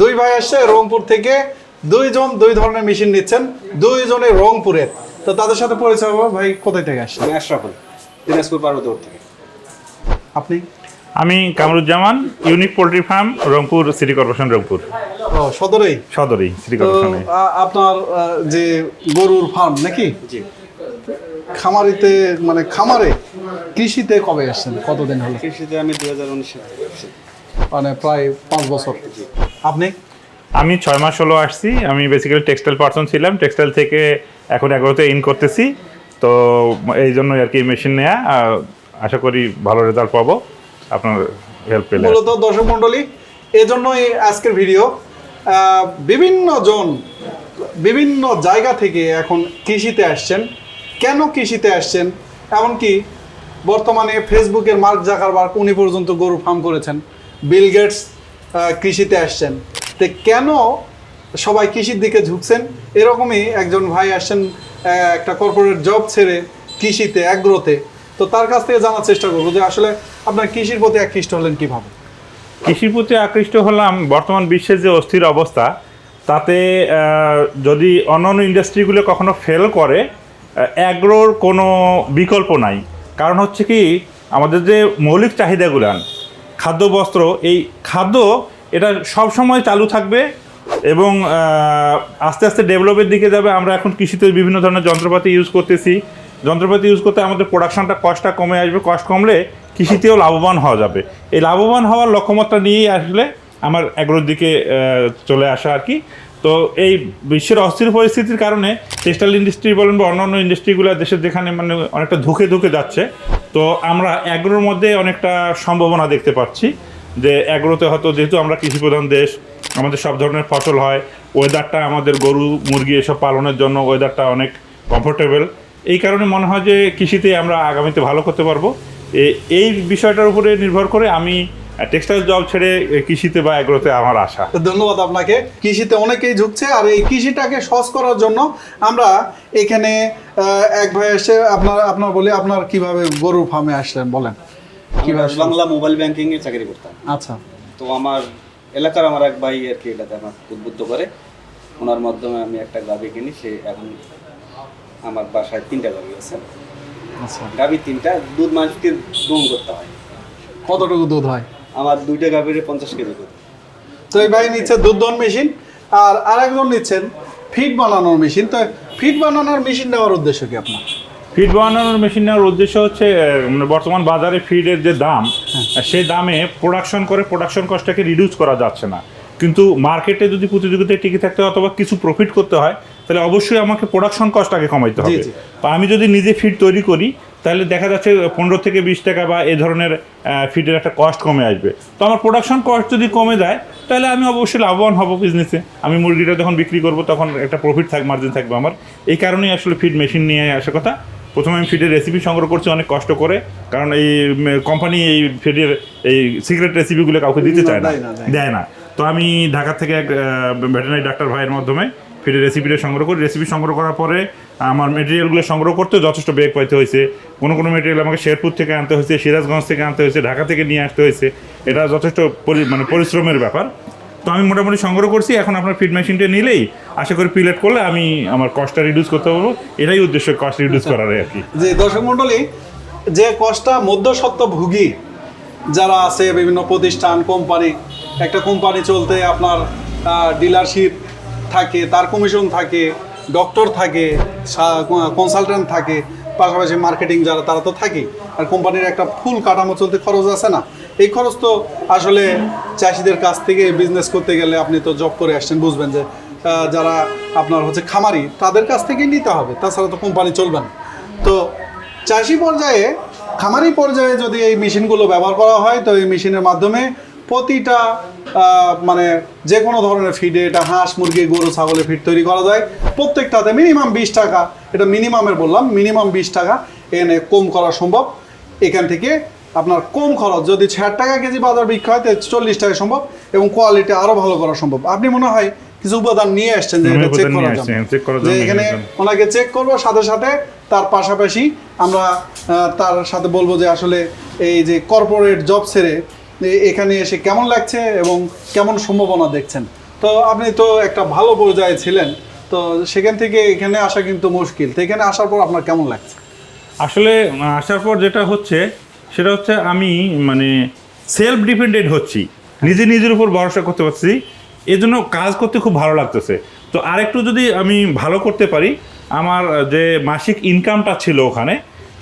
দুই ভাই আসছে রংপুর থেকে। দুইজন দুই ধরনের মেশিন নিচ্ছেন দুইজনে রংপুরের তো তাদের সাথে পরিচয় হবে ভাই কোথায় থেকে আসছেন? আমি আশরাফুল দিনাজপুর পার্বতীপুর থেকে। আপনি? আমি Kamruzzaman unique poultry farm Rangpur city corporation Rangpur. ও সদরেই? সদরেই সিটি কর্পোরেশনে আপনার যে গরুর ফার্ম নাকি? জি। খামারিতে মানে খামারে কৃষিতে কবে আসছেন? কতদিন হলো? কৃষিতে আমি দু হাজার উনিশে এসেছি। মানে প্রায় পাঁচ বছর। আপনি? আমি ছয় মাস হলো আসছি। আমি বেসিক্যালি টেক্সটাইল পার্সন ছিলাম। টেক্সটাইল থেকে এখন এগারোতে ইন করতেছি। তো এই জন্য আর কি মেশিন নেওয়া আর আশা করি ভালো রেজাল্ট পাবো। আপনার হেল্প পেলে মূলত দর্শক মন্ডলী এজন্যই আজকের ভিডিও বিভিন্ন জন বিভিন্ন জায়গা থেকে এখন কৃষিতে আসছেন। কেন কৃষিতে আসছেন? এমনকি বর্তমানে ফেসবুকের মার্ক জাকারবার্গ উনি পর্যন্ত গরু ফার্ম করেছেন। বিল গেটস কৃষিতে আসছেন। তো কেন সবাই কৃষির দিকে ঝুঁকছেন? এরকমই একজন ভাই আসছেন একটা কর্পোরেট জব ছেড়ে কৃষিতে অ্যাগ্রোতে তো তার কাছ থেকে জানার চেষ্টা করব যে আসলে আপনার কৃষির প্রতি আকৃষ্ট হলেন কীভাবে? কৃষির প্রতি আকৃষ্ট হলাম বর্তমান বিশ্বের যে অস্থির অবস্থা, তাতে যদি অন্যান্য ইন্ডাস্ট্রিগুলো কখনো ফেল করে অ্যাগ্রোর কোনো বিকল্প নাই। কারণ হচ্ছে কি, আমাদের যে মৌলিক চাহিদাগুলান খাদ্য বস্ত্র, এই খাদ্য এটা সব সময় চালু থাকবে এবং আস্তে আস্তে ডেভেলপের দিকে যাবে। আমরা এখন কৃষিতে বিভিন্ন ধরনের যন্ত্রপাতি ইউজ করতেছি। যন্ত্রপাতি ইউজ করতে আমাদের প্রোডাকশনটা কষ্টটা কমে আসবে। কষ্ট কমলে কৃষিতেও লাভবান হওয়া যাবে। এই লাভবান হওয়ার লক্ষ্যমাত্রা নিয়েই আসলে আমার এগ্রোর দিকে চলে আসা আর কি। তো এই বিশ্বের অস্থির পরিস্থিতির কারণে টেক্সটাইল ইন্ডাস্ট্রি বলেন বা অন্যান্য ইন্ডাস্ট্রিগুলো দেশের যেখানে মানে অনেকটা ধুকে ধুকে যাচ্ছে, তো আমরা অ্যাগ্রোর মধ্যে অনেকটা সম্ভাবনা দেখতে পাচ্ছি যে অ্যাগ্রোতে হয়তো যেহেতু আমরা কৃষিপ্রধান দেশ, আমাদের সব ধরনের ফসল হয় ওয়েদারটা আমাদের গরু, মুরগি এসব পালনের জন্য ওয়েদারটা অনেক কমফোর্টেবল এই কারণে মনে হয় যে কৃষিতে আমরা আগামীতে ভালো করতে পারব। এই বিষয়টার উপরে নির্ভর করে আমি টেক্সটাইল জব ছেড়ে কৃষিতে বা এগ্রোতে আমার আশা। তো ধন্যবাদ আপনাকে। কৃষিতে অনেকেই ঝুঁকছে আর এই কৃষিটাকে সহজ করার জন্য আমরা এখানে এক ভাই এসে আপনার আপনার বলি আপনার কীভাবে গরুর ফার্মে আসলেন বলেন। কীভাবে বাংলা মোবাইল ব্যাংকিং এ চাকরি করতাম। আচ্ছা। তো আমার এলাকার আমার এক ভাই আর কি এটাতে আমার উদ্বুদ্ধ করে। ওনার মাধ্যমে আমি একটা গাভি কিনি সে এখন আমার বাসায় তিনটা গাভি আছে। আচ্ছা। গাভি তিনটা দুধ মানুষকে দম করতে হয়। কতটুকু দুধ হয়? আমার দুইটা গাভীরে পঞ্চাশ কেজি দুধ তো এই ভাই নিচ্ছে দুধ মেশিন আর আরেকজন নিচ্ছেন ফিড বানানোর মেশিন। তো ফিড বানানোর মেশিন নেওয়ার উদ্দেশ্য কি আপনার? ফিড বানানোর মেশিন নেওয়ার উদ্দেশ্য হচ্ছে মানে বর্তমান বাজারে ফিডের যে দাম সেই দামে প্রোডাকশন করে প্রোডাকশন কস্টটাকে রিডিউস করা যাচ্ছে না। কিন্তু মার্কেটে যদি প্রতিযোগিতায় টিকে থাকতে হয় অথবা কিছু প্রফিট করতে হয় তাহলে অবশ্যই আমাকে প্রোডাকশন কস্টটাকে কমাইতে হবে। তো আমি যদি নিজে ফিড তৈরি করি তাহলে দেখা যাচ্ছে পনেরো থেকে বিশ টাকা বা এ ধরনের ফিডের একটা কস্ট কমে আসবে। তো আমার প্রোডাকশন কস্ট যদি কমে যায় তাহলে আমি অবশ্যই লাভবান হব বিজনেসে আমি মুরগিটা যখন বিক্রি করব তখন একটা প্রফিট থাক মার্জিন থাকবে আমার। এই কারণেই আসলে ফিড মেশিন নিয়ে আসা কথা। প্রথমে আমি ফিডের রেসিপি সংগ্রহ করছি অনেক কষ্ট করে। কারণ এই কোম্পানি এই ফিডের এই সিক্রেট রেসিপিগুলো কাউকে দিতে চায় না। দেয় না, না। দেয় না। তো আমি ঢাকা থেকে এক ভেটেনারি ডাক্তার ভাইয়ের মাধ্যমে ফিডের রেসিপিটা সংগ্রহ করি। রেসিপি সংগ্রহ করার পরে আমার মেটেরিয়ালগুলো সংগ্রহ করতে যথেষ্ট বেগ পাইতে হয়েছে। কোনো কোনো মেটেরিয়াল আমাকে শেরপুর থেকে আনতে হয়েছে, সিরাজগঞ্জ থেকে আনতে হয়েছে, ঢাকা থেকে নিয়ে আসতে হয়েছে। এটা যথেষ্ট মানে পরিশ্রমের ব্যাপার। তো আমি মোটামুটি সংগ্রহ করছি, এখন আপনার ফিড মেশিনটা নিলেই আশা করি পিলেট করলে আমি আমার কস্টটা রিডিউস করতে পারব। এটাই উদ্দেশ্য কস্ট রিডিউস করার আর কি। যে দর্শক মণ্ডলী, যে কষ্টা মধ্যসত্ত্ব ভুগি যারা আছে, বিভিন্ন প্রতিষ্ঠান কোম্পানি একটা কোম্পানি চলতে আপনার ডিলারশিপ থাকে, তার কমিশন থাকে ডক্টর থাকে কনসালটেন্ট থাকে, পাশাপাশি মার্কেটিং যারা, তারা তো থাকেই। আর কোম্পানির একটা ফুল কাঠামো চলতে খরচ আছে না? এই খরচ তো আসলে চাষিদের কাছ থেকে বিজনেস করতে গেলে আপনি তো জব করে আসছেন, বুঝবেন যে যারা আপনার হচ্ছে খামারি, তাদের কাছ থেকেই নিতে হবে। তাছাড়া তো কোম্পানি চলবে না। তো চাষি পর্যায়ে, খামারি পর্যায়ে যদি এই মেশিনগুলো ব্যবহার করা হয়, তো এই মেশিনের মাধ্যমে প্রতিটা মানে যে কোনো ধরনের ফিডে এটা হাঁস মুরগি গরু ছাগলের ফিড তৈরি করা যায়। প্রত্যেকটাতে মিনিমাম বিশ টাকা এটা মিনিমামের বললাম মিনিমাম বিশ টাকা এনে কম করা সম্ভব। এখান থেকে আপনার কম খরচ যদি ষাট টাকা কেজি বাজার বিক্রি হয় তাহলে চল্লিশ টাকা সম্ভব এবং কোয়ালিটি আরও ভালো করা সম্ভব। আপনি মনে হয় কিছু উপাদান নিয়ে আসছেন যে এটা চেক করা করার যে এখানে ওনাকে চেক করব সাথে সাথে তার পাশাপাশি আমরা তার সাথে বলব যে আসলে এই যে কর্পোরেট জব ছেড়ে এখানে এসে কেমন লাগছে এবং কেমন সম্ভাবনা দেখছেন? তো আপনি তো একটা ভালো পর্যায়ে ছিলেন, তো সেখান থেকে এখানে আসা কিন্তু মুশকিল। তো এখানে আসার পর আপনার কেমন লাগছে? আসলে আসার পর যেটা হচ্ছে, সেটা হচ্ছে আমি মানে সেলফ ডিপেন্ডেন্ট হচ্ছি। নিজে নিজের উপর ভরসা করতে পারছি। এই জন্য কাজ করতে খুব ভালো লাগতেছে। তো আরেকটু যদি আমি ভালো করতে পারি, আমার যে মাসিক ইনকামটা ছিল ওখানে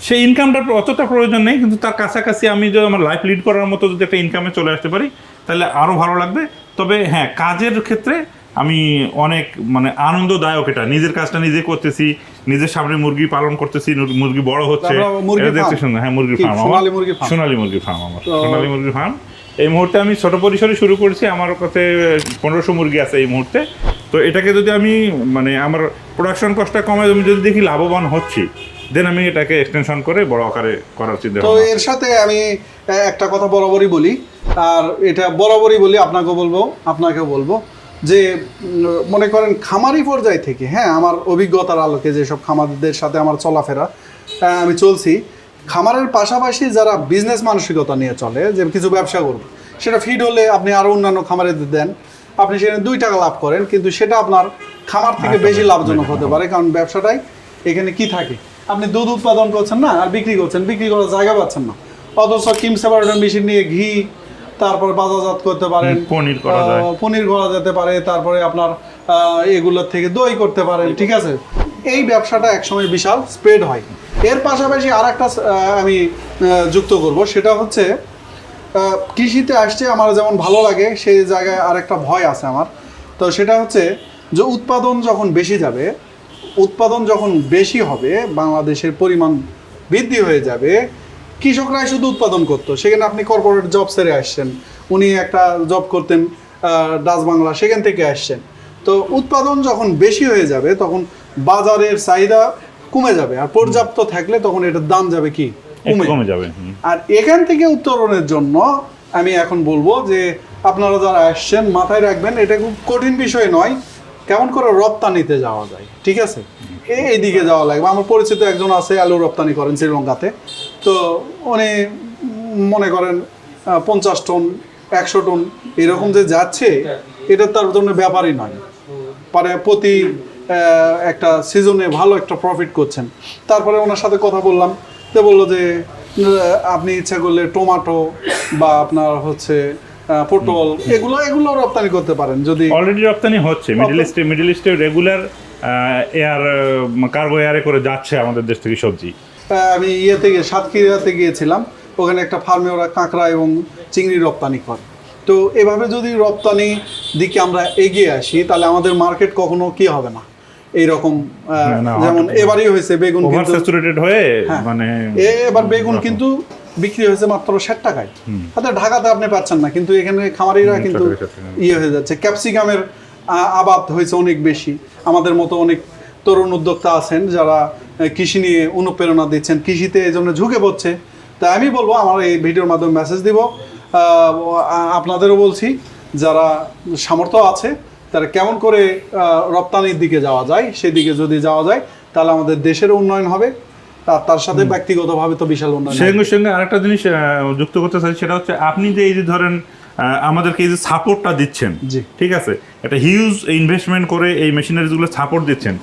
সেই ইনকামটার অতটা প্রয়োজন নেই কিন্তু তার কাছাকাছি আমি যদি আমার লাইফ লিড করার মতো যদি একটা ইনকামে চলে আসতে পারি তাহলে আরও ভালো লাগবে। তবে হ্যাঁ কাজের ক্ষেত্রে আমি অনেক মানে আনন্দদায়ক এটা। নিজের কাজটা নিজে করতেছি নিজের সামনে মুরগি পালন করতেছি মুরগি বড় হচ্ছে। হ্যাঁ মুরগি ফার্ম সোনালী মুরগি সোনালী মুরগি ফার্ম আমার। সোনালী মুরগি ফার্ম এই মুহূর্তে আমি ছোট পরিসরে শুরু করেছি আমার কাছে পনেরোশো মুরগি আছে এই মুহূর্তে। তো এটাকে যদি আমি মানে আমার প্রোডাকশন কস্টটা কমায় আমি যদি দেখি লাভবান হচ্ছি দেন আমি এটাকে এক্সটেনশন করে বড় আকারে করার চিন্তা তো এর সাথে আমি একটা কথা বরাবরই বলি। আর এটা বরাবরই বলি আপনাকে বলব আপনাকেও বলব যে মনে করেন খামারি পর্যায় থেকে হ্যাঁ আমার অভিজ্ঞতার আলোকে যেসব খামারদের সাথে আমার চলাফেরা আমি চলছি খামারের পাশাপাশি যারা বিজনেস মানসিকতা নিয়ে চলে যে কিছু ব্যবসা করব সেটা ফিড হলে আপনি আরও অন্যান্য খামারে দেন আপনি সেখানে দুই টাকা লাভ করেন কিন্তু সেটা আপনার খামার থেকে বেশি লাভজনক হতে পারে কারণ ব্যবসাটাই এখানে কি থাকে? আপনি দুধ উৎপাদন করছেন না আর বিক্রি করছেন বিক্রি করার জায়গা পাচ্ছেন না। অথচ কিম সেপারেটর মেশিন নিয়ে ঘি তারপর বাজারজাত করতে পারেন পনির করা যায়। পনির করা যেতে পারে তারপরে আপনার এগুলোর থেকে দই করতে পারেন ঠিক আছে? এই ব্যবসাটা একসময় বিশাল স্প্রেড হয়। এর পাশাপাশি আর একটা আমি যুক্ত করব সেটা হচ্ছে কৃষিতে আসছে আমার যেমন ভালো লাগে সেই জায়গায় আর একটা ভয় আছে আমার। তো সেটা হচ্ছে যে উৎপাদন যখন বেশি যাবে উৎপাদন যখন বেশি হবে বাংলাদেশের পরিমাণ বৃদ্ধি হয়ে যাবে কৃষকরাই শুধু উৎপাদন করতো। সেখানে আপনি কর্পোরেট জব সেরে আসছেন উনি একটা জব করতেন ডাচ বাংলা সেখান থেকে আসছেন। তো উৎপাদন যখন বেশি হয়ে যাবে তখন বাজারের চাহিদা কমে যাবে। আর পর্যাপ্ত থাকলে তখন এটার দাম যাবে কি? কমে যাবে। আর এখান থেকে উত্তরণের জন্য আমি এখন বলব যে আপনারা যারা আসছেন মাথায় রাখবেন এটা খুব কঠিন বিষয় নয়। কেমন করে রপ্তানিতে যাওয়া যায়, ঠিক আছে? এই- দিকে যাওয়া লাগবে। আমার পরিচিত একজন আছে, আলু রপ্তানি করেন শ্রীলঙ্কাতে। তো উনি মনে করেন পঞ্চাশ টন, একশো টন এরকম যে যাচ্ছে, এটা তার জন্য ব্যাপারই নয়। পরে প্রতি একটা সিজনে ভালো একটা প্রফিট করছেন। তারপরে ওনার সাথে কথা বললাম। তো বলল যে, আপনি ইচ্ছা করলে টমেটো বা আপনার হচ্ছে পটল এগুলো এগুলো রপ্তানি করতে পারেন যদি অলরেডি রপ্তানি হচ্ছে। মিডল ইস্টে মিডল ইস্টে রেগুলার এয়ার কার্গো এয়ারে করে যাচ্ছে আমাদের দেশ থেকে সবজি। আমি ইয়ে থেকে সাতক্ষীরাতে গিয়েছিলাম। ওখানে একটা ফার্মে ওরা কাঁকড়া এবং চিংড়ি রপ্তানি করে। তো এভাবে যদি রপ্তানি দিকে আমরা এগিয়ে আসি তাহলে আমাদের মার্কেট কখনো কি হবে না? এইরকম যেমন এবারই হয়েছে বেগুন কিন্তু হয়ে হ্যাঁ। মানে এ- এবার বেগুন কিন্তু বিক্রি হয়েছে মাত্র ষাট টাকায়। হাতে ঢাকাতে আপনি পাচ্ছেন না কিন্তু এখানে খামারিরা কিন্তু। ইয়ে হয়ে যাচ্ছে। ক্যাপসিকামের আবাদ হয়েছে অনেক বেশি। আমাদের মতো অনেক তরুণ উদ্যোক্তা আছেন যারা কৃষি নিয়ে অনুপ্রেরণা দিচ্ছেন। কৃষিতে এই জন্য ঝুঁকে পড়ছে। তাই আমি বলব আমার এই ভিডিওর মাধ্যমে মেসেজ দিব। আপনাদেরও বলছি যারা সামর্থ্য আছে তারা কেমন করে রপ্তানির দিকে যাওয়া যায় সেদিকে যদি যাওয়া যায় তাহলে আমাদের দেশের উন্নয়ন হবে। তার সাথে ব্যক্তিগতভাবে তো বিশাল উন্নয়ন সঙ্গে সঙ্গে আরেকটা জিনিস যুক্ত করতে চাই সেটা হচ্ছে আপনি যে এই যে ধরেন আমাদেরকে এই যে সাপোর্টটা দিচ্ছেন। ঠিক আছে? একটা হিউজ ইনভেস্টমেন্ট করে এই মেশিনারিজগুলো সাপোর্ট দিচ্ছেন।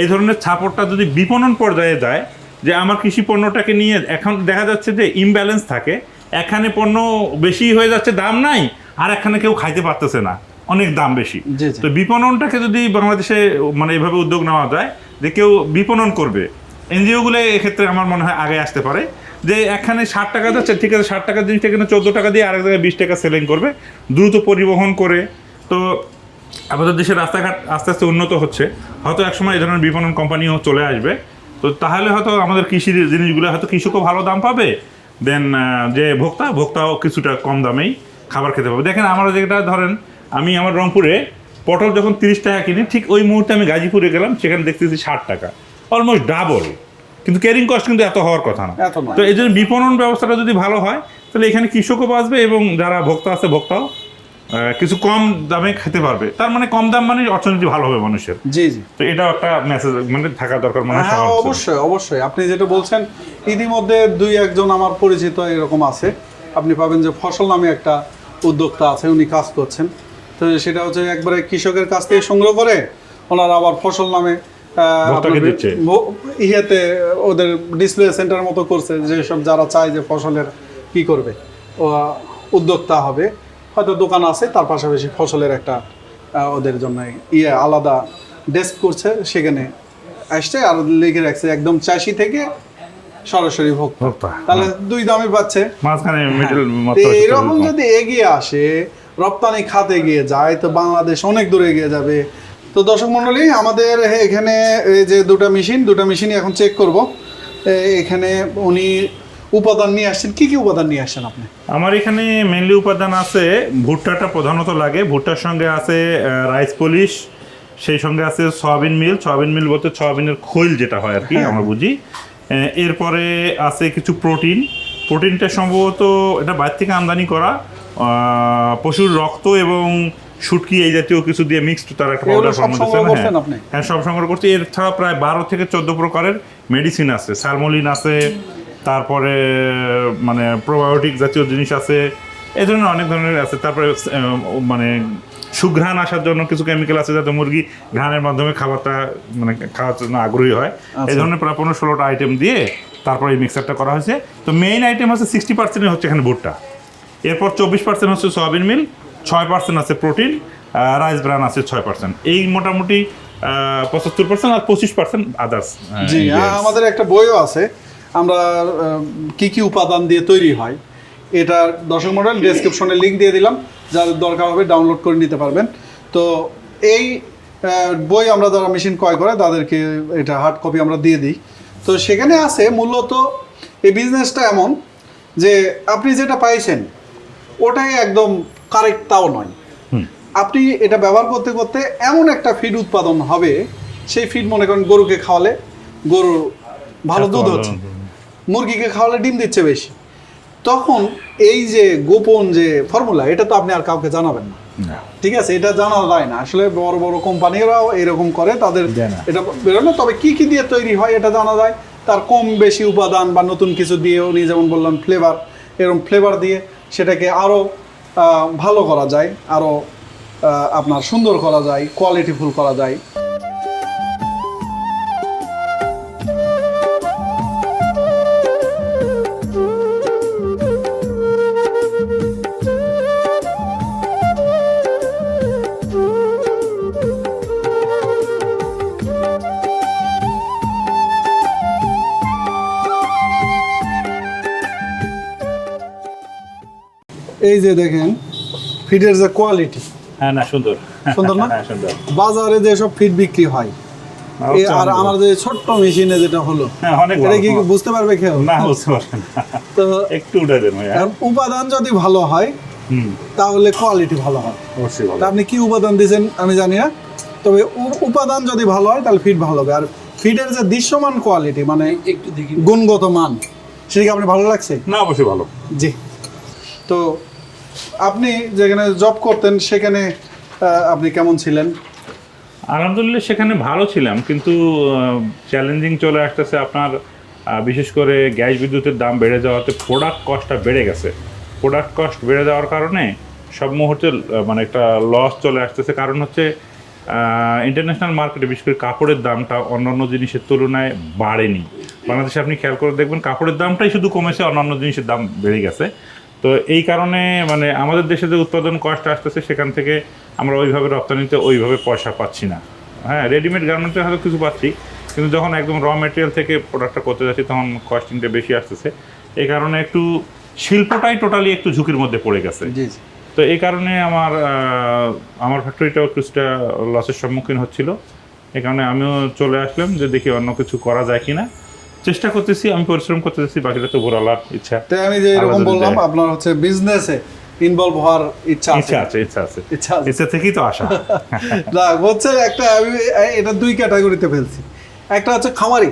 এই ধরনের সাপোর্টটা যদি বিপণন পর্যায়ে যায় যে আমার কৃষি পণ্যটাকে নিয়ে এখন দেখা যাচ্ছে যে ইমব্যালেন্স থাকে এখানে পণ্য বেশি হয়ে যাচ্ছে দাম নাই আর এখানে কেউ খাইতে পারতেছে না অনেক দাম বেশি। তো বিপণনটাকে যদি বাংলাদেশে মানে এইভাবে উদ্যোগ নেওয়া যায় যে কেউ বিপণন করবে এনজিওগুলো এক্ষেত্রে আমার মনে হয় আগে আসতে পারে। যে এখানে ষাট টাকা যাচ্ছে, ঠিক আছে, ষাট টাকার জিনিসটা এখানে চোদ্দ টাকা দিয়ে আরেক জায়গায় বিশ টাকা সেলিং করবে। দ্রুত পরিবহন করে। তো আমাদের দেশের রাস্তাঘাট আস্তে আস্তে উন্নত হচ্ছে। হয়তো একসময় এই ধরনের বিপণন কোম্পানিও চলে আসবে। তো তাহলে হয়তো আমাদের কৃষির জিনিসগুলো হয়তো কৃষকও ভালো দাম পাবে। দেন যে ভোক্তা, ভোক্তাও কিছুটা কম দামেই খাবার খেতে পাবে। দেখেন আমরা যেটা ধরেন, আমি আমার রংপুরে পটল যখন তিরিশ টাকা কিনি, ঠিক ওই মুহূর্তে আমি গাজীপুরে গেলাম, সেখানে দেখতেছি ষাট টাকা। অলমোস্ট ডাবল কিন্তু ক্যারিং কস্ট কিন্তু এত হওয়ার কথা না। তো এই জন্য বিপণন ব্যবস্থাটা যদি ভালো হয় তাহলে এখানে কৃষকও বাঁচবে এবং যারা ভোক্তা আছে ভোক্তাও কিছু কম দামে খেতে পারবে। তার মানে কম দাম মানে অর্থনীতি ভালো হবে মানুষের। জি জি। তো এটাও একটা মেসেজ মানে থাকা দরকার মানে হ্যাঁ অবশ্যই অবশ্যই। আপনি যেটা বলছেন ইতিমধ্যে দুই একজন আমার পরিচিত এরকম আছে। আপনি পাবেন যে ফসল নামে একটা উদ্যোক্তা আছে উনি কাজ করছেন। তো সেটা হচ্ছে একবারে কৃষকের কাছ থেকে সংগ্রহ করে ওনারা আবার ফসল নামে ইয়েতে ওদের ডিসপ্লে সেন্টার মতো করছে যেসব যারা চায় যে ফসলের কি করবে উদ্যোক্তা হবে। হয়তো দোকান আছে তার পাশাপাশি ফসলের একটা ওদের জন্য ইয়ে আলাদা ডেস্ক করছে সেখানে আসছে আর লিখে রাখছে একদম চাষি থেকে সরাসরি ভোক্তা। ভোক্তা তাহলে দুই দামই পাচ্ছে। মাঝখানে এরকম। যদি এগিয়ে আসে রপ্তানি খাতে এগিয়ে যায় তো বাংলাদেশ অনেক দূরে এগিয়ে যাবে। তো দর্শক মণ্ডলী আমাদের এখানে এই যে দুটো মেশিন দুটো মেশিনই এখন চেক করব। এখানে উনি উপাদান নিয়ে আসছেন। কি কি উপাদান নিয়ে আসছেন আপনি? আমার এখানে মেনলি উপাদান আছে ভুট্টাটা প্রধানত লাগে। ভুট্টার সঙ্গে আছে রাইস পলিশ সেই সঙ্গে আছে সয়াবিন মিল সয়াবিন মিল বলতে সয়াবিনের খৈল যেটা হয় আর কি হ্যাঁ। আমরা বুঝি। এরপরে আছে কিছু প্রোটিন প্রোটিনটা সম্ভবত এটা বাইরে থেকে আমদানি করা পশুর রক্ত এবং শুটকি এই জাতীয় কিছু দিয়ে মিক্সড তার একটা পাউডার করছেন আপনি? হ্যাঁ সব সংগ্রহ করছি। এর ছাড়া প্রায় বারো থেকে চোদ্দ প্রকারের মেডিসিন আছে। সালমোলিন আছে তারপরে মানে প্রোবায়োটিক জাতীয় জিনিস আছে এই ধরনের অনেক ধরনের আছে। তারপরে মানে সুঘ্রাণ আসার জন্য কিছু কেমিক্যাল আছে যাতে মুরগি ঘ্রাণের মাধ্যমে খাবারটা মানে খাওয়ার জন্য আগ্রহী হয়। এই ধরনের প্রায় পনেরো ষোলোটা আইটেম দিয়ে তারপরে এই মিক্সারটা করা হয়েছে। তো মেইন আইটেম আছে সিক্সটি পার্সেন্ট হচ্ছে এখানে ভুট্টা। এরপর চব্বিশ পার্সেন্ট হচ্ছে সয়াবিন মিল। ছয় পার্সেন্ট আছে প্রোটিন রাইস ব্রান আছে ছয় পার্সেন্ট এই মোটামুটি পঁচাত্তর পার্সেন্ট আর পঁচিশ পার্সেন্ট আদার্স জি আমাদের একটা বইও আছে আমরা কি কি উপাদান দিয়ে তৈরি হয় এটা দর্শক মডেল ডেসক্রিপশনে লিঙ্ক দিয়ে দিলাম যার দরকার হবে ডাউনলোড করে নিতে পারবেন। তো এই বই আমরা যারা মেশিন ক্রয় করে তাদেরকে এটা হার্ড কপি আমরা দিয়ে দিই। তো সেখানে আছে মূলত এই বিজনেসটা এমন যে আপনি যেটা পাইছেন ওটাই একদম কারেক্ট তাও নয়। আপনি এটা ব্যবহার করতে করতে এমন একটা ফিড উৎপাদন হবে সেই ফিড মনে করেন গরুকে খাওয়ালে গরুর ভালো দুধ হচ্ছে মুরগিকে খাওয়ালে ডিম দিচ্ছে বেশি। তখন এই যে গোপন যে ফর্মুলা এটা তো আপনি আর কাউকে জানাবেন না। ঠিক আছে এটা জানা যায় না। আসলে বড় বড় কোম্পানিরাও এরকম করে তাদের। এটা বেরোনো তবে কি কি দিয়ে তৈরি হয় এটা জানা যায়। তার কম বেশি উপাদান বা নতুন কিছু দিয়ে উনি যেমন বললাম ফ্লেভার এরকম ফ্লেভার দিয়ে সেটাকে আরও ভালো করা যায় আরও আপনার সুন্দর করা যায় কোয়ালিটিফুল করা যায়। এই যে দেখেন ফিডের যে কোয়ালিটি হ্যাঁ না সুন্দর। সুন্দর না? হ্যাঁ সুন্দর। বাজারে যেসব ফিড বিক্রি হয় এ আর আমার যে ছোট্ট মেশিনে যেটা হলো হ্যাঁ, এটা কি বুঝতে পারবে কেউ? না বুঝতে না। তো একটু উঠে দেন উপাদান যদি ভালো হয় তাহলে কোয়ালিটি ভালো হয়। অবশ্যই ভালো। আপনি কি উপাদান দিয়েছেন আমি জানি না তবে উপাদান যদি ভালো হয় তাহলে ফিড ভালো হবে। আর ফিডের যে দৃশ্যমান কোয়ালিটি মানে একটু দেখি। গুণগত মান সেটা কি আপনি ভালো লাগছে? না অবশ্যই ভালো। জি। তো আপনি যেখানে জব করতেন, সেখানে আপনি কেমন ছিলেন? আলহামদুলিল্লাহ, সেখানে ভালো ছিলাম, কিন্তু চ্যালেঞ্জিং চলে আসতেছে আপনার বিশেষ করে গ্যাস বিদ্যুতের দাম বেড়ে যাওয়াতে প্রোডাক্ট কস্টটা বেড়ে গেছে। প্রোডাক্ট কস্ট বেড়ে যাওয়ার কারণে সব মুহূর্তে মানে একটা লস চলে আসতেছে। কারণ হচ্ছে ইন্টারন্যাশনাল মার্কেটে বিশেষ করে কাপড়ের দামটা অন্যান্য জিনিসের তুলনায় বাড়েনি। বাংলাদেশে আপনি খেয়াল করে দেখবেন, কাপড়ের দামটাই শুধু কমেছে, অন্যান্য জিনিসের দাম বেড়ে গেছে। তো এই কারণে মানে আমাদের দেশে যে উৎপাদন কষ্ট আসতেছে সেখান থেকে আমরা ওইভাবে রপ্তানিতে ওইভাবে পয়সা পাচ্ছি না। হ্যাঁ রেডিমেড গার্মেন্টে হয়তো কিছু পাচ্ছি কিন্তু যখন একদম র মেটেরিয়াল থেকে প্রোডাক্টটা করতে যাচ্ছি তখন কস্টিংটা বেশি আসতেছে। এই কারণে একটু শিল্পটাই টোটালি একটু ঝুঁকির মধ্যে পড়ে গেছে। তো এই কারণে আমার আমার ফ্যাক্টরিটাও কিছুটা লসের সম্মুখীন হচ্ছিল। এই কারণে আমিও চলে আসলাম যে দেখি অন্য কিছু করা যায় কিনা। চেষ্টা করতেছি আমি পরিশ্রম করতেছি বাকিটা তো ঘোরালার ইচ্ছা। তাই আমি যে এরকম বললাম আপনার হচ্ছে বিজনেসে ইনভলভ হওয়ার ইচ্ছা আছে। ইচ্ছা আছে ইচ্ছা আছে। ইচ্ছা থেকেই তো আসা। না হচ্ছে একটা আমি এটা দুই ক্যাটাগরিতে ফেলছি। একটা হচ্ছে খামারি।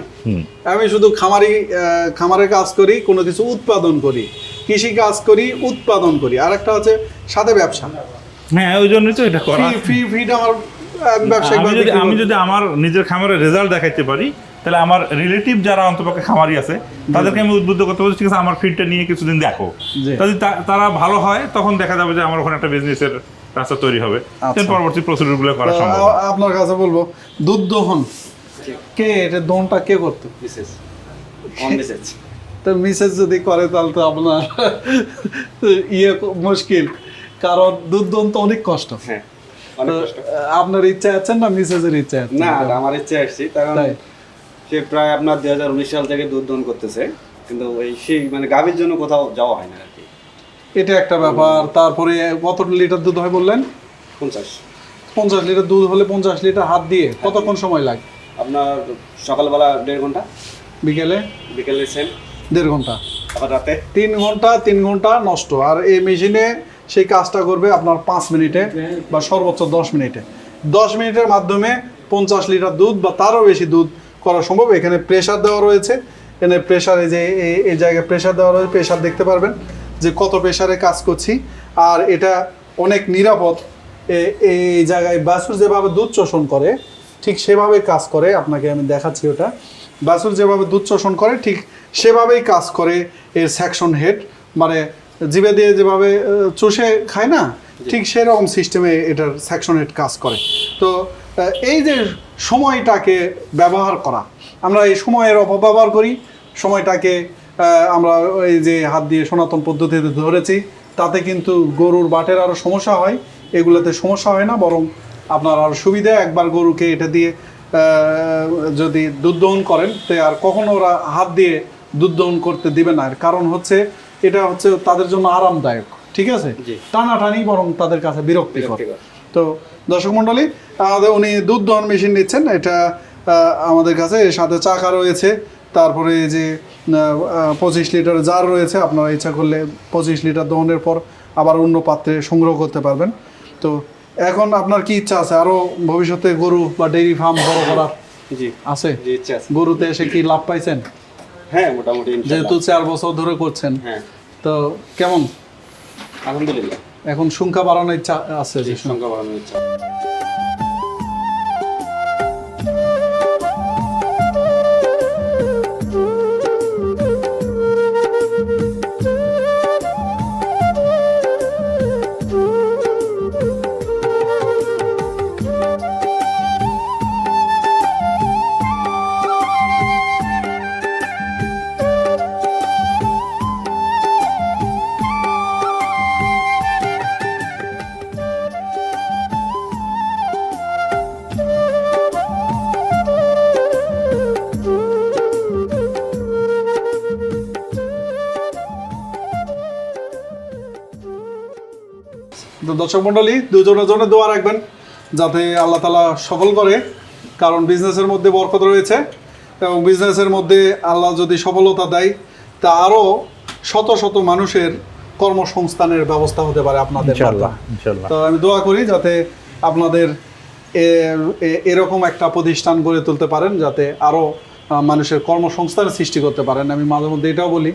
আমি শুধু খামারি আহ, খামারে কাজ করি কোনো কিছু উৎপাদন করি কৃষি কাজ করি উৎপাদন করি। আর একটা হচ্ছে সাথে ব্যবসা। হ্যাঁ ওই জন্যই তো এটা করা। ফি ফি ফিড আমার যদি আমি যদি আমার নিজের খামারের রেজাল্ট দেখাইতে পারি তাহলে আমার রিলেটিভ যারা অন্তপক্ষে খামারি আছে তাদেরকে আমি উদ্বুদ্ধ করতে বলছি ঠিক আছে আমার ফিডটা নিয়ে কিছুদিন দেখো। যদি তারা ভালো হয় তখন দেখা যাবে যে আমার ওখানে একটা বিজনেসের রাস্তা তৈরি হবে। আচ্ছা। পরবর্তী প্রসিডিউরগুলো করা তো সম্ভব আপনার কাছে বলব দুধ দহন কে এটা দহনটা কে করতো? মিসেস অন মিসেস তো মিসেস যদি করে তাহলে তো আপনার ইয়ে মুশকিল কারণ দুধ দহন তো অনেক কষ্ট। হ্যাঁ অনেক তো, কষ্ট। আপনার ইচ্ছা আছেন না মিসেসের ইচ্ছা আছে না আমার ইচ্ছে আসছি কারণ? সে প্রায় আপনার দুই হাজার উনিশ সাল থেকে দুধ করতেছে। কিন্তু ওই সেই মানে গাভীর জন্য কোথাও যাওয়া হয় না আর কি। এটা একটা ব্যাপার। তারপরে কত লিটার দুধ হয় বললেন? পঞ্চাশ। পঞ্চাশ লিটার দুধ হলে পঞ্চাশ লিটার হাত দিয়ে কতক্ষণ সময় লাগে? আপনার সকালবেলা দেড় ঘণ্টা বিকেলে? বিকেলে সেম দেড় ঘণ্টা। আবার রাতে? তিন ঘণ্টা তিন ঘণ্টা নষ্ট। আর এই মেশিনে সেই কাজটা করবে আপনার পাঁচ মিনিটে বা সর্বোচ্চ দশ মিনিটে। দশ মিনিটের মাধ্যমে পঞ্চাশ লিটার দুধ বা তারও বেশি দুধ করা সম্ভব। এখানে প্রেশার দেওয়া রয়েছে। এখানে প্রেশারে যে এই- জায়গায় প্রেশার দেওয়া রয়েছে প্রেশার দেখতে পারবেন যে কত প্রেশারে কাজ করছি। আর এটা অনেক নিরাপদ। এ- এই জায়গায় বাসুর যেভাবে দুধ শোষণ করে ঠিক সেভাবে কাজ করে আপনাকে আমি দেখাচ্ছি ওটা। বাসুর যেভাবে দুধ শোষণ করে ঠিক সেভাবেই কাজ করে এর সেকশন হেড মানে জিভে দিয়ে যেভাবে চুষে খায় না ঠিক সেরকম সিস্টেমে এটার সেকশন হেড কাজ করে। তো এই যে সময়টাকে ব্যবহার করা। আমরা এই সময়ের অপব্যবহার করি সময়টাকে আমরা এই যে হাত দিয়ে সনাতন পদ্ধতিতে ধরেছি তাতে কিন্তু গরুর বাটের আরও সমস্যা হয়। এগুলোতে সমস্যা হয় না বরং আপনার আরও সুবিধা একবার গরুকে এটা দিয়ে যদি দুধ দহন করেন তো আর কখনো ওরা হাত দিয়ে দুধ দহন করতে দিবে না। এর কারণ হচ্ছে এটা হচ্ছে তাদের জন্য আরামদায়ক ঠিক আছে। টানাটানি বরং তাদের কাছে বিরক্তিকর। তো দর্শক মণ্ডলী আমাদের উনি দুধ দহন মেশিন নিচ্ছেন এটা আমাদের কাছে এর সাথে চাকা রয়েছে তারপরে এই যে পঁচিশ লিটার জার রয়েছে আপনারা ইচ্ছা করলে পঁচিশ লিটার দহনের পর আবার অন্য পাত্রে সংগ্রহ করতে পারবেন। তো এখন আপনার কি ইচ্ছা আছে? আরও ভবিষ্যতে গরু বা ডেইরি ফার্ম বড় করার জি। আছে? গরুতে এসে কি লাভ পাইছেন? হ্যাঁ মোটামুটি যেহেতু চার বছর ধরে করছেন। হ্যাঁ। তো কেমন? আলহামদুলিল্লাহ। এখন সংখ্যা বাড়ানোর ইচ্ছা আছে সংখ্যা বাড়ানোর ইচ্ছা দর্শক মণ্ডলী দুজনের জন্য দোয়া রাখবেন যাতে আল্লাহ তালা সফল করে কারণ বিজনেসের মধ্যে বরকত রয়েছে এবং বিজনেসের মধ্যে আল্লাহ যদি সফলতা দেয় তা আরও শত শত মানুষের কর্মসংস্থানের ব্যবস্থা হতে পারে আপনাদের তো আমি দোয়া করি যাতে আপনাদের এরকম একটা প্রতিষ্ঠান গড়ে তুলতে পারেন যাতে আরও মানুষের কর্মসংস্থানের সৃষ্টি করতে পারেন। আমি মাঝে মধ্যে এটাও বলি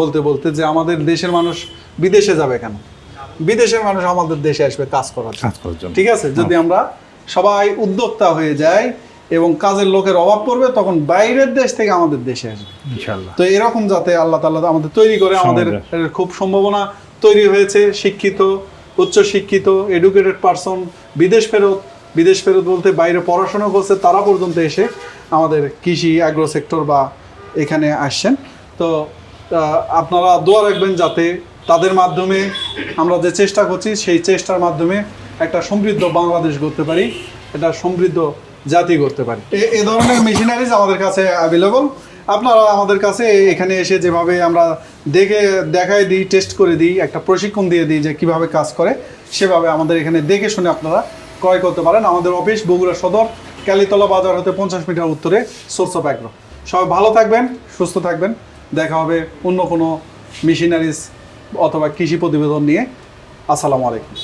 বলতে বলতে যে আমাদের দেশের মানুষ বিদেশে যাবে কেন? বিদেশের মানুষ আমাদের দেশে আসবে কাজ করার কাজ করার জন্য। ঠিক আছে? যদি আমরা সবাই উদ্যোক্তা হয়ে যাই এবং কাজের লোকের অভাব পড়বে তখন বাইরের দেশ থেকে আমাদের দেশে আসবে। ইনশাল্লাহ তো এরকম যাতে আল্লাহ তাআলা আমাদের তৈরি করে আমাদের খুব সম্ভাবনা তৈরি হয়েছে। শিক্ষিত উচ্চ শিক্ষিত এডুকেটেড পারসন বিদেশ ফেরত বিদেশ ফেরত বলতে বাইরে পড়াশোনা করছে তারা পর্যন্ত এসে আমাদের কৃষি অ্যাগ্রো সেক্টর বা এখানে আসছেন। তো আপনারা দোয়া রাখবেন যাতে তাদের মাধ্যমে আমরা যে চেষ্টা করছি, সেই চেষ্টার মাধ্যমে একটা সমৃদ্ধ বাংলাদেশ করতে পারি, একটা সমৃদ্ধ জাতি করতে পারি। এ- ধরনের মেশিনারিজ আমাদের কাছে অ্যাভেলেবল আপনারা আমাদের কাছে এখানে এসে যেভাবে আমরা দেখে দেখায় দিই টেস্ট করে দিই, একটা প্রশিক্ষণ দিয়ে দিই যে কীভাবে কাজ করে, সেভাবে আমাদের এখানে দেখে শুনে আপনারা ক্রয় করতে পারেন। আমাদের অফিস বগুড়া সদর ক্যালিতলা বাজার হতে পঞ্চাশ মিটার উত্তরে সোর্স অফ সবাই ভালো থাকবেন, সুস্থ থাকবেন। দেখা হবে অন্য কোনো মেশিনারিজ অথবা কৃষি প্রতিবেদন নিয়ে। আসসালামু আলাইকুম।